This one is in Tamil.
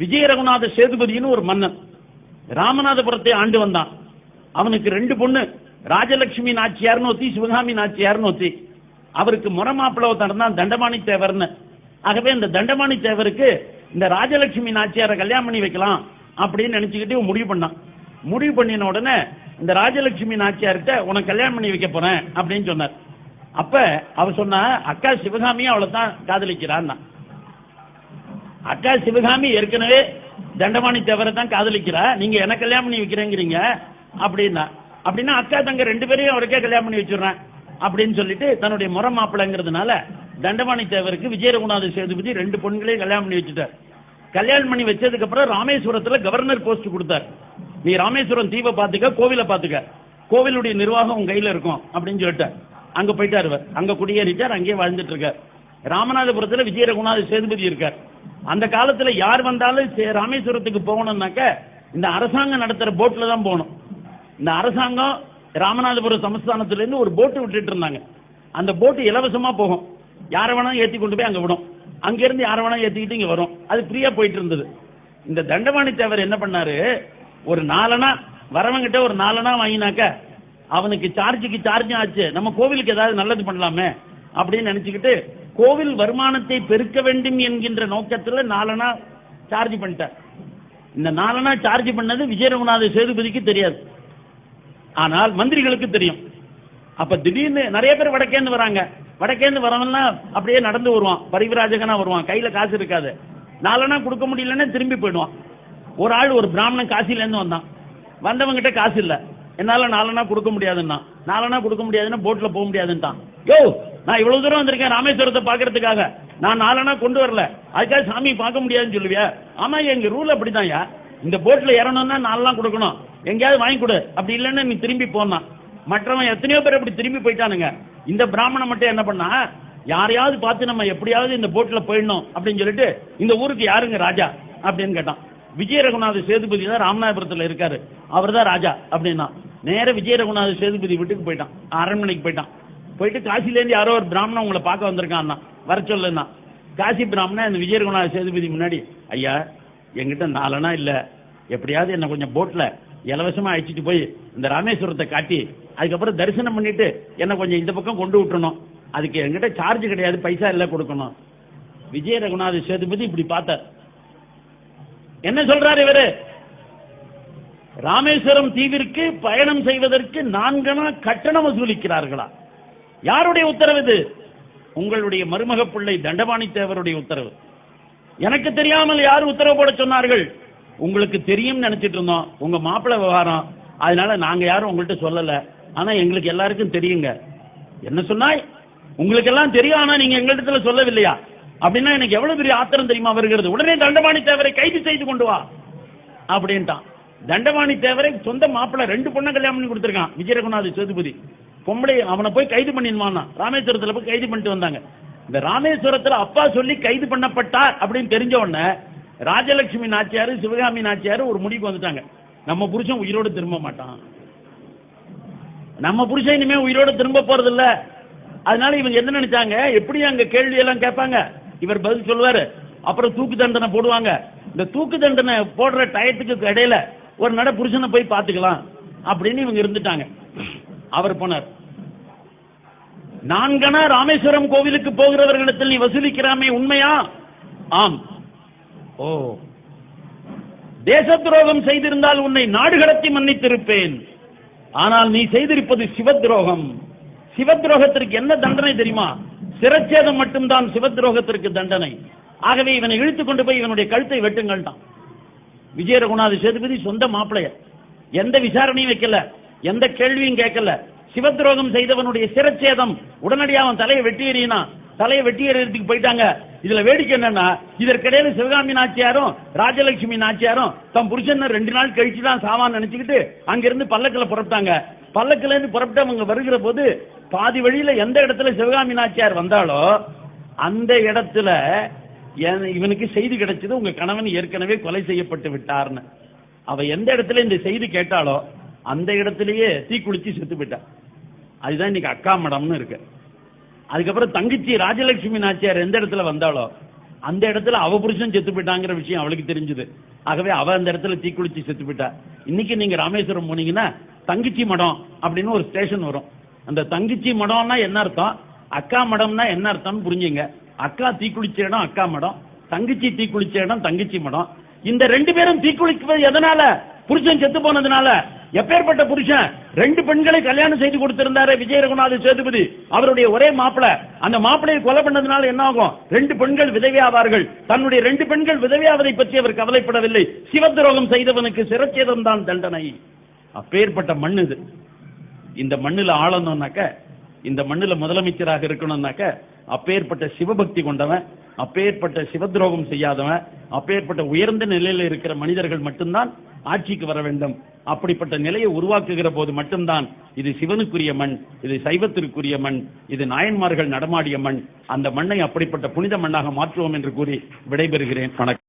விஜய ரகுநாத சேதுபதினு ஒரு மன்னன். ராமநாதபுரத்தை ஆண்டு வந்தான். அவனுக்கு ரெண்டு பொண்ணு. ராஜலட்சுமி நாச்சியார்னு ஒத்தி சிவகாமி நாச்சியார்னு ஒத்தி. அவருக்கு முறமாப்பிள ஒருத்தன் தான் தண்டபாணி தேவர்னு ஆகவே இந்த தண்டபாணி தேவருக்கு இந்த ராஜலட்சுமி நாச்சியாரை கல்யாணம் பண்ணி வைக்கலாம் அப்படின்னு நினைச்சுக்கிட்டு முடிவு பண்ணான். முடிவு பண்ணின உடனே இந்த ராஜலட்சுமி நாச்சியார்கிட்ட உனக்கு கல்யாணம் பண்ணி வைக்க போறேன் அப்படின்னு சொன்னார். அப்ப அவ சொன்னா அக்கா சிவகாமியும் அவளை தான் காதலிக்கிறான்னா. அக்கா சிவகாமி ஏற்கனவே தண்டவாணி தேவரை தான் காதலிக்கிறா. நீங்க எனக்கு கல்யாணம் பண்ணி வைக்கிறேங்கிறீங்க? அப்படின்னா அப்படின்னா அக்கா தங்க ரெண்டு பேரையும் அவருக்கே கல்யாணம் பண்ணி வச்சிடுறேன் அப்படின்னு சொல்லிட்டு தன்னுடைய முறை மாப்பிள்ளைங்கிறதுனால தண்டவாணி தேவருக்கு விஜய ரகுநாத சேதுபதி ரெண்டு பொண்களையும் கல்யாணம் பண்ணி வச்சுட்டார். கல்யாணம் பண்ணி வச்சதுக்கு அப்புறம் ராமேஸ்வரத்துல கவர்னர் போஸ்ட் கொடுத்தார். நீ ராமேஸ்வரம் தீவை பாத்துக்க கோவிலை பாத்துக்க கோவிலுடைய நிர்வாகம் உங்க கையில இருக்கும் அப்படின்னு சொல்லிட்டார். அங்க போயிட்டார் அங்க குடியேறிட்டார் அங்கேயே வாழ்ந்துட்டு இருக்கார். ராமநாதபுரத்துல விஜய ரகுநாத சேதுபதி இருக்கார். அந்த காலத்துல யார் வந்தாலும் ராமேஸ்வரத்துக்கு போகணும்னாக்க இந்த அரசாங்கம் நடத்துற போட்ல தான் போகணும். இந்த அரசாங்கம் ராமநாதபுரம் சமஸ்தானத்துல இருந்து ஒரு போட்டு விட்டுட்டு இருந்தாங்க. அந்த போட்டு இலவசமா போகும். யாரை வேணாலும் ஏத்தி கொண்டு போய் அங்க விடும். அங்க இருந்து யாரை வேணாலும் ஏத்திக்கிட்டு இங்க வரும். அது ஃப்ரீயா போயிட்டு இருந்தது. இந்த தண்டவாணி தேவர் என்ன பண்ணாரு? ஒரு நாலனா வரவங்கிட்ட ஒரு நாலனா வாங்கினாக்க அவனுக்கு சார்ஜுக்கு சார்ஜ் ஆச்சு. நம்ம கோவிலுக்கு ஏதாவது நல்லது பண்ணலாமே அப்படின்னு நினைச்சுக்கிட்டு கோவில் வருமானத்தை பெருக்க வேண்டும் என்கின்ற நோக்கத்துல நாலனா சார்ஜ் பண்ணிட்டார். இந்த நாலனா சார்ஜ் பண்ணது விஜய ரகுநாத சேதுபதிக்கு தெரியாது. ஆனால் மந்திரிகளுக்கு தெரியும். அப்ப திடீர்னு நிறைய பேர் வடக்கேந்து வராங்க. வடக்கேந்து வரவன்லாம் அப்படியே நடந்து வருவான். பரிவிராஜகனா வருவான். கையில காசு இருக்காது. நாலனா கொடுக்க முடியலன்னா திரும்பி போயிடுவான். ஒரு ஆள் ஒரு பிராமணன் காசில இருந்து வந்தான். வந்தவங்கிட்ட காசு இல்ல. என்னால நாலனா கொடுக்க முடியாதுன்னா நாலனா கொடுக்க முடியாதுன்னா போட்ல போக முடியாதுன்ட்டான். யோ! நான் இவ்வளவு தூரம் வந்திருக்கேன் ராமேஸ்வரத்தை பாக்குறதுக்காக நான் நாலனா கொண்டு வரல. அதுக்காக சாமி பார்க்க முடியாதுன்னு சொல்லுவியா? ஆமா எங்க ரூல் அப்படிதான்யா. இந்த போட்ல இறங்கணும்னா நாலாம் கொடுக்கணும். எங்கேயாவது வாங்கி கொடு. அப்படி இல்லைன்னா நீ திரும்பி போனான் மற்றவன் எத்தனையோ பேர் அப்படி திரும்பி போயிட்டானுங்க. இந்த பிராமணன் மட்டும் என்ன பண்ணா யாரையாவது பார்த்து நம்ம எப்படியாவது இந்த போட்ல போயிடணும் அப்படின்னு சொல்லிட்டு இந்த ஊருக்கு யாருங்க ராஜா? அப்படின்னு கேட்டான். விஜய ரகுநாத சேதுபதி தான் ராமநாதபுரத்துல இருக்காரு. அவர் தான் ராஜா அப்படின்னா. நேர விஜய ரகுநாத சேதுபதி வீட்டுக்கு போயிட்டான். அரண்மனைக்கு போயிட்டான். போயிட்டு காசிலேருந்து யாரோ ஒரு பிராமணன் உங்களை பார்க்க வந்திருக்கான்னா வர சொல்லுன்னா. காசி பிராமணன் இந்த விஜய சேதுபதி முன்னாடி ஐயா என்கிட்ட நாலனா இல்லை. எப்படியாவது என்ன கொஞ்சம் போட்டில் இலவசமாக அழைச்சிட்டு போய் இந்த ராமேஸ்வரத்தை காட்டி அதுக்கப்புறம் தரிசனம் பண்ணிட்டு என்ன கொஞ்சம் இந்த பக்கம் கொண்டு விட்டுணும் அதுக்கு எங்கிட்ட சார்ஜ் கிடையாது பைசா இல்லை கொடுக்கணும். விஜய ரகுநாத சேதுபதி இப்படி பார்த்தார். என்ன சொல்றாரு இவரு? ராமேஸ்வரம் தீவிற்கு பயணம் செய்வதற்கு நான்கனா கட்டணம் வசூலிக்கிறார்களா? யாருடைய உத்தரவு இது? உங்களுடைய மருமக பிள்ளை தண்டபாணி தேவருடைய உத்தரவு. எனக்கு தெரியாமல் யார் உத்தரவு போட சொன்னார்கள்? உங்களுக்கு தெரியும் நினைச்சிட்டு இருந்தோம். உங்க மாப்பிள்ளை விவகாரம். அதனால நாங்க யாரும் உங்கள்கிட்ட சொல்லல. ஆனா எங்களுக்கு எல்லாருக்கும் தெரியுங்க. என்ன சொன்னாய்? உங்களுக்கு எல்லாம் தெரியும் ஆனா நீங்க எங்கள்கிட்ட சொல்லவில்லையா? அப்படின்னா எனக்கு எவ்வளவு பெரிய ஆத்திரம் தெரியுமா வருகிறது? உடனே தண்டபாணி தேவரை கைது செய்து கொண்டு வா. அப்படின்ட்டான். தண்டபாணி தேவரை சொந்த மாப்பிள்ள ரெண்டு பொண்ணை கல்யாணம் பண்ணி கொடுத்துருக்கான். விஜயரகுநாத சேதுபதி. பொம்பளை அவனை போய் கைது பண்ணிடுவான் ராமேஸ்வரத்துல போய் கைது பண்ணிட்டு வந்தாங்க. இந்த ராமேஸ்வரத்துல அப்பா சொல்லி கைது பண்ணப்பட்டார் அப்படின்னு தெரிஞ்ச உடனே ராஜலட்சுமி நாச்சியாரு சிவகாமி நாச்சியாரு ஒரு முடிவுக்கு வந்துட்டாங்க. நம்ம புருஷன் உயிரோடு திரும்ப மாட்டான். நம்ம புருஷன் இனிமே உயிரோட திரும்ப போறது இல்ல அதனால இவங்க என்ன நினைச்சாங்க? எப்படி அங்க கேள்வி எல்லாம் கேட்பாங்க. இவர் பதில் சொல்லுவாரு. அப்புறம் தூக்கு தண்டனை போடுவாங்க. இந்த தூக்கு தண்டனை போடுற டயத்துக்கு இடையில ஒரு நட புருஷனை போய் பார்த்துக்கலாம் அப்படின்னு இவங்க இருந்துட்டாங்க. அவர் போனார். நான்கனா ராமேஸ்வரம் கோவிலுக்கு போகிறவர்களிடத்தில் நீ வசூலிக்கிறாமே உண்மையா? ஆம். ஓ. தேச துரோகம் செய்திருந்தால் உன்னை நாடு கடத்தி மன்னித்திருப்பேன். ஆனால் நீ செய்திருப்பது சிவத் துரோகம் சிவ துரோகத்திற்கு என்ன தண்டனை தெரியுமா? சிரச்சேதம் மட்டும்தான் சிவ துரோகத்திற்கு தண்டனை. ஆகவே இவனை இழுத்து கொண்டு போய் இவனுடைய கழுத்தை வெட்டுங்கள்ட்டான் விஜய ரகுநாத சேதுபதி சொந்த மாப்பிளைய எந்த விசாரணையும் வைக்கல. எந்த கேள்வியும் கேட்கல. சிவத்ரோகம் செய்தவனுடைய சிரச்சேதம். உடனடியாக அவன் தலையை வெட்டி எறியினா தலையை வெட்டி எறியறதுக்கு போயிட்டாங்க. இதுல வேடிக்கை என்னன்னா இதற்கிடையில சிவகாமி நாச்சியாரும் ராஜலட்சுமி நாச்சியாரும் தம் புருஷன் ரெண்டு நாள் கழிச்சு தான் சாவான்னு நினைச்சுக்கிட்டு அங்கிருந்து பல்லக்கில் புறப்பட்டாங்க. பல்லக்கில இருந்து புறப்பட்டு அவங்க வருகிற போது பாதி வழியில எந்த இடத்துல சிவகாமி நாச்சியார் வந்தாலோ அந்த இடத்துல இவனுக்கு செய்தி கிடைச்சது உங்க கணவன் ஏற்கனவே கொலை செய்யப்பட்டு விட்டார்னு. அவ எந்த இடத்துல இந்த செய்தி கேட்டாலோ அந்த இடத்திலேயே தீக்குளிச்சு செத்து போயிட்டா. அதுதான் இன்னைக்கு அக்கா மடம்னு இருக்கு. அதுக்கப்புறம் தங்கச்சி ராஜலட்சுமி நாச்சியார் எந்த இடத்துல வந்தாலோ அந்த இடத்துல அவ புருஷன் செத்து போயிட்டாங்கிற விஷயம் அவளுக்கு தெரிஞ்சது. ஆகவே அவ அந்த இடத்துல தீக்குளிச்சு செத்து போயிட்டா. இன்னைக்கு நீங்க ராமேஸ்வரம் போனீங்கன்னா தங்கச்சி மடம் அப்படின்னு ஒரு ஸ்டேஷன் வரும். அந்த தங்கச்சி மடம்னா என்ன அர்த்தம்? அக்கா மடம்னா என்ன அர்த்தம்னு புரிஞ்சுங்க. அக்கா தீக்குளிச்ச இடம் அக்கா மடம். தங்கச்சி தீக்குளிச்ச இடம் தங்கச்சி மடம். இந்த ரெண்டு பேரும் தீக்குளிக்குவது எதனால? புருஷன் செத்து போனதுனால. எப்பேற்பட்ட புருஷன் ரெண்டு பெண்களை கல்யாணம் செய்து கொடுத்திருந்தாரு விஜய ரகுநாத சேதுபதி. அவருடைய ஒரே மாப்பிளை. அந்த மாப்பிளையை கொலை பண்ணதுனால என்ன ஆகும் ரெண்டு பெண்கள் விதவியாவார்கள். தன்னுடைய ரெண்டு பெண்கள் விதவியாவதை பற்றி அவர் கவலைப்படவில்லை. சிவத்துரோகம் செய்தவனுக்கு சிரச்சேதம் தான் தண்டனை. அப்பேற்பட்ட மண் இது. இந்த மண்ணுல ஆளணும்னாக்க இந்த மண்ணில் முதலமைச்சராக இருக்கணும்னாக்க அப்பேற்பட்ட சிவபக்தி கொண்டவன் அப்பேற்பட்ட சிவத்ரோகம் செய்யாதவன் அப்பேற்பட்ட உயர்ந்த நிலையில் இருக்கிற மனிதர்கள் மட்டும்தான் ஆட்சிக்கு வர வேண்டும். அப்படிப்பட்ட நிலையை உருவாக்குகிற போது மட்டும்தான் இது சிவனுக்குரிய மண் இது சைவத்திற்குரிய மண் இது நாயன்மார்கள் நடமாடிய மண். அந்த மண்ணை அப்படிப்பட்ட புனித மண்ணாக மாற்றுவோம் என்று கூறி விடைபெறுகிறேன். வணக்கம்.